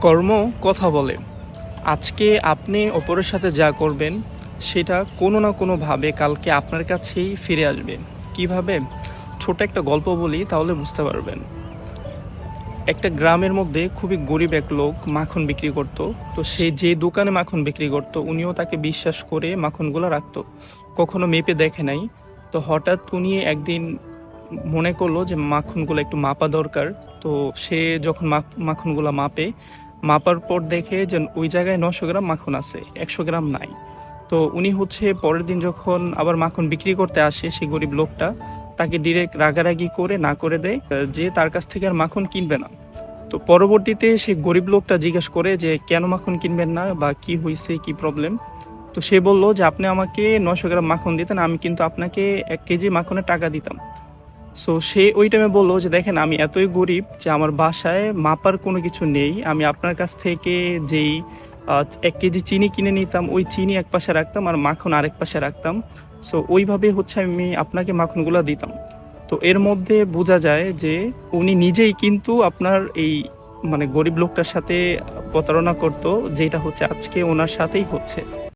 কর্ম কথা বলে। আজকে আপনি অপরের সাথে যা করবেন, সেটা কোনো না কোনোভাবে কালকে আপনার কাছেই ফিরে আসবে। কীভাবে? ছোট একটা গল্প বলি, তাহলে বুঝতে পারবেন। একটা গ্রামের মধ্যে খুবই গরিব এক লোক মাখন বিক্রি করত। তো সে যে দোকানে মাখন বিক্রি করত, উনিও তাকে বিশ্বাস করে মাখনগুলো রাখতো। কখনো মেপে দেখে নাই। তো হঠাৎ উনি একদিন মনে করল যে মাখনগুলো একটু মাপা দরকার। তো সে যখন মাখ- মাখনগুলো মাপে মাপার পর দেখে যে ওই জায়গায় নশো গ্রাম মাখন আছে, একশো গ্রাম নাই। তো উনি হচ্ছে পরের দিন যখন আবার মাখন বিক্রি করতে আসে সেই গরিব লোকটা, তাকে ডিরেক্ট রাগারাগি করে না করে দেয়, যে তার কাছ থেকে আর মাখন কিনবে না। তো পরবর্তীতে সে গরিব লোকটা জিজ্ঞেস করে যে, কেন মাখন কিনবেন না বা কি হয়েছে কি প্রবলেম তো সে বলল যে, আপনি আমাকে নশো গ্রাম মাখন দিতেন, আমি কিন্তু আপনাকে এক কেজি মাখনের টাকা দিতাম। সো সে ওই টাইমে বলল যে, দেখেন, আমি এতই গরিব যে, আমার বাসায় মাপার কোনো কিছু নেই। আমি আপনার কাছ থেকে যেই এক কেজি চিনি কিনে নিতাম, ওই চিনি এক পাশে রাখতাম আর মাখন আরেক পাশে রাখতাম। সো ওইভাবে হচ্ছে আমি আপনাকে মাখনগুলো দিতাম। তো এর মধ্যে বোঝা যায় যে, উনি নিজেই কিন্তু আপনার এই মানে গরিব লোকটার সাথে প্রতারণা করতো, যেটা হচ্ছে আজকে ওনার সাথেই হচ্ছে।